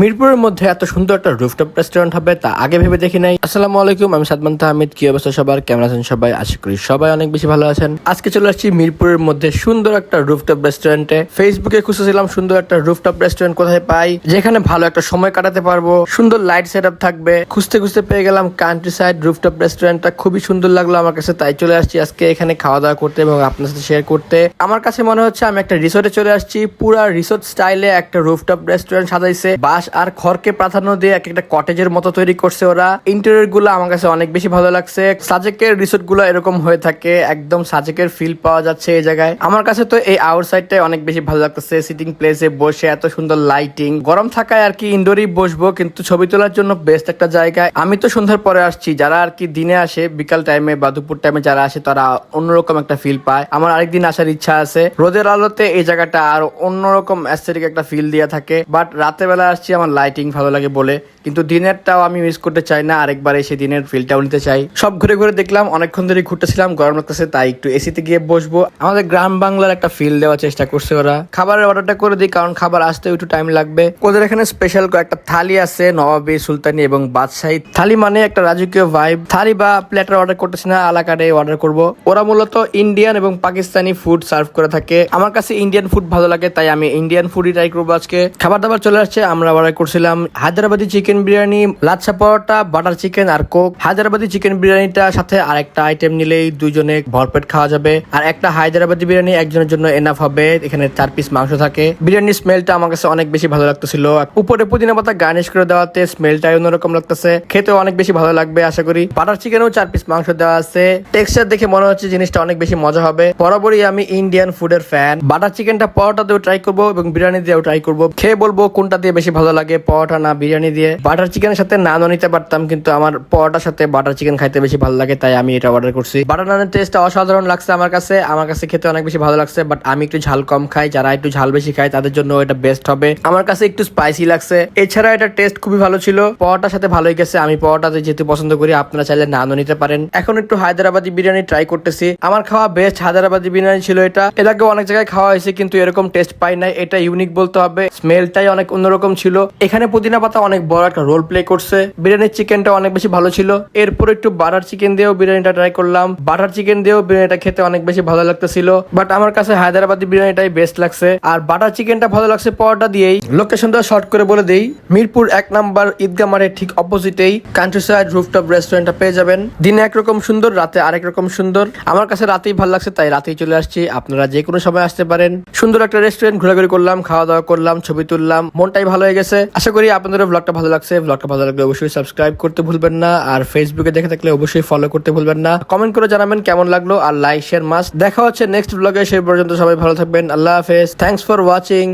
মিরপুরের মধ্যে এত সুন্দর একটা রুফটপ রেস্টুরেন্ট হবে, তা আগে ভেবে দেখি নাই। আসসালামু আলাইকুম, আমি সাদমান তাহমিদ, কি অবস্থা সবার? কেমন আছেন সবাই? আশা করি সবাই অনেক বেশি ভালো আছেন। আজকে চলে আসছি মিরপুরের মধ্যে সুন্দর একটা রুফটপ রেস্টুরেন্টে ফেসবুকে খুঁজেছিলাম সুন্দর একটা রুফটপ রেস্টুরেন্ট কোথায় পাই, যেখানে ভালো একটা সময় কাটাতে পারব, সুন্দর লাইট সেট থাকবে। খুঁজতে খুঁজতে পেয়ে গেলাম কান্ট্রি সাইড রুফটপ রেস্টুরেন্টটা খুবই সুন্দর লাগল আমার কাছে, তাই চলে আসছি আজকে এখানে খাওয়া দাওয়া করতে এবং আপনার সাথে শেয়ার করতে। আমার কাছে মনে হচ্ছে আমি একটা রিসোর্টে চলে আসছি, পুরা রিসোর্ট স্টাইলে একটা রুফটপ রেস্টুরেন্ট সাজাইছে। বাঁশ আর খড়কে প্রাধান্য দিয়ে এক একটা কটেজের মতো তৈরি করছে ওরা। ইন্টেরিয়রগুলো আমার কাছে অনেক বেশি ভালো লাগছে। সাজেকের রিসোর্টগুলো এরকম হয়ে থাকে, একদম সাজেকের ফিল পাওয়া যাচ্ছে এই জায়গায়। আমার কাছে তো এই আউট আউটসাইডটাই অনেক বেশি ভালো লাগতেছে সিটিং প্লেসে বসে এত সুন্দর লাইটিং গরম থাকায় আর কি ইনডোরই বসবো, কিন্তু ছবি তোলার জন্য বেস্ট একটা জায়গা আমি তো সন্ধ্যার পরে আসছি, যারা আর কি দিনে আসে, বিকাল টাইমে বা দুপুর টাইমে যারা আসে, তারা অন্যরকম একটা ফিল পায়। আমার আরেকদিন আসার ইচ্ছা আছে। রোদের আলোতে এই জায়গাটা আর অন্যরকম অ্যাস্থেটিক একটা ফিল দিয়ে থাকে। বাট রাতে বেলা আসছি আমার লাইটিং ভালো লাগে বলে। কিন্তু দিনেরটাও আমি মিস করতে চাই না, আরেকবার এসে দিনের ফিলটাও নিতে চাই। সব ঘুরে ঘুরে দেখলাম, অনেকক্ষণ ধরে ঘুরতেছিলাম, গরম লাগতেছে, তাই একটু এসিতে গিয়ে বসবো। আমাদের গ্রাম বাংলার একটা ফিল দেওয়ার চেষ্টা করছে ওরা। খাবারের অর্ডারটা করে দিই, কারণ খাবার আসতে একটু টাইম লাগবে। ওদের এখানে স্পেশাল একটা থালি আছে, নবাবী, সুলতানি এবং বাদশাহী। থালি মানে একটা রাজকীয় ভাইব থালি বা প্লেটার অর্ডার করতেছি না আলাকারে অর্ডার করব। ওরা মূলত ইন্ডিয়ান এবং পাকিস্তানি ফুড সার্ভ করে থাকে। আমার কাছে ইন্ডিয়ান ফুড ভালো লাগে, তাই আমি ইন্ডিয়ান ফুডই ট্রাই করব আজকে। খাবার দাবার চলে আসছে, আমরা অর্ডার করছিলাম। Hyderabadi chicken biryani, lachha paratha butter chicken আর কোক হায়দ্রাবাদি চিকেন বিরিয়ানিটা সাথে আর একটা আইটেম নিলেই দুইজনে ভরপেট খাওয়া যাবে। আর একটা হায়দ্রাবাদি বিরিয়ানি একজনের জন্য এনাফ হবে। এখানে চার পিস মাংস থাকে। বিরিয়ানির স্মেলটা আমার কাছে অনেক বেশি ভালো লাগতেছিল। উপরে পুদিনা পাতা গার্নিশ করে দেওয়াতে স্মেলটাই অন্যরকম লাগতেছে। খেতেও অনেক বেশি ভালো লাগবে, আশা করি। বাটার চিকেনও চার পিস মাংস দেওয়া আছে। টেক্সচার দেখে মনে হচ্ছে জিনিসটা অনেক বেশি মজা হবে। বরাবরই আমি ইন্ডিয়ান ফুডের ফ্যান বাটার চিকেনটা পরোটা দিয়েও ট্রাই করব এবং বিরিয়ানি দিয়েও ট্রাই করব। খেয়ে বলব কোনটা দিয়ে বেশি ভালো লাগে পরোটা না বিরিয়ানি দিয়ে। বাটার চিকেনের সাথে নানও নিতে পারতাম, কিন্তু আমার পরোটার সাথে বাটার চিকেন খাইতে বেশি ভালো লাগে, তাই আমি এটা অর্ডার করছি। বাটার নানের টেস্টটা অসাধারণ লাগছে আমার কাছে আমার কাছে খেতে অনেক বেশি ভালো লাগছে বাট আমি একটু ঝাল কম খাই, যারা একটু ঝাল বেশি খায়, তাদের জন্য এটা বেস্ট হবে। আমার কাছে একটু স্পাইসি লাগছে। এছাড়া এটা টেস্ট খুবই ভালো ছিল। পরোটার সাথে ভালোই গেছে। আমি পরোটাতে যেতে পছন্দ করি, আপনারা চাইলে নানও নিতে পারেন। এখন একটু হায়দ্রাবাদি বিরিয়ানি ট্রাই করতেছি। আমার খাওয়া বেস্ট হায়দ্রাবাদি বিরিয়ানি ছিল এটা। এর অনেক জায়গায় খাওয়া হয়েছে, কিন্তু এরকম টেস্ট পাই নাই। এটা ইউনিক বলতে হবে। স্মেলটাই অনেক অন্যরকম ছিল। এখানে পুদিনা পাতা অনেক বড় একটা রোল প্লে করছে। বিরিয়ানির চিকেনটা অনেক বেশি ভালো ছিল। এরপর একটু বাটার চিকেন দিয়েও বিরিয়ানিটা ট্রাই করলাম। বাটার চিকেন দিয়েও বিরিয়ানিটা খেতে অনেক বেশি ভালো লাগতেছিল। বাট আমার কাছে হায়দ্রাবাদি বিরিয়ানিটাই বেস্ট লাগছে। আর বাটার চিকেনটা ভালো লাগছে পরোটা দিয়েই। লোকেশনটা শর্ট করে বলে দেই। মিরপুর এক নাম্বার ঈদগা মাঠের ঠিক অপোজিটেই কান্ট্রি সাইড রুফটপ রেস্টুরেন্টটা পেয়ে যাবেন। দিনে একরকম সুন্দর, রাতে আরেক রকম সুন্দর। আমার কাছে রাতেই ভালো লাগছে, তাই রাতেই চলে আসছি। আপনারা যে কোনো সময় আসতে পারেন। সুন্দর একটা রেস্টুরেন্ট ঘোরাঘুরি করলাম, খাওয়া দাওয়া করলাম, ছবি তুললাম। মনটাই ভালো হয়ে গেছে। আশা করি আপনাদের ব্লগটা ভালো লাগছে। ব্লগটা ভালো লাগলে অবশ্যই সাবস্ক্রাইব করতে ভুলবেন না। আর ফেসবুকে দেখে থাকলে অবশ্যই ফলো করতে ভুলবেন না। কমেন্ট করে জানাবেন কেমন লাগল আর লাইক শেয়ার মাস্ট দেখা হচ্ছে নেক্সট ব্লগে সেই পর্যন্ত সবাই ভালো থাকবেন। আল্লাহ হাফেজ। Thanks for watching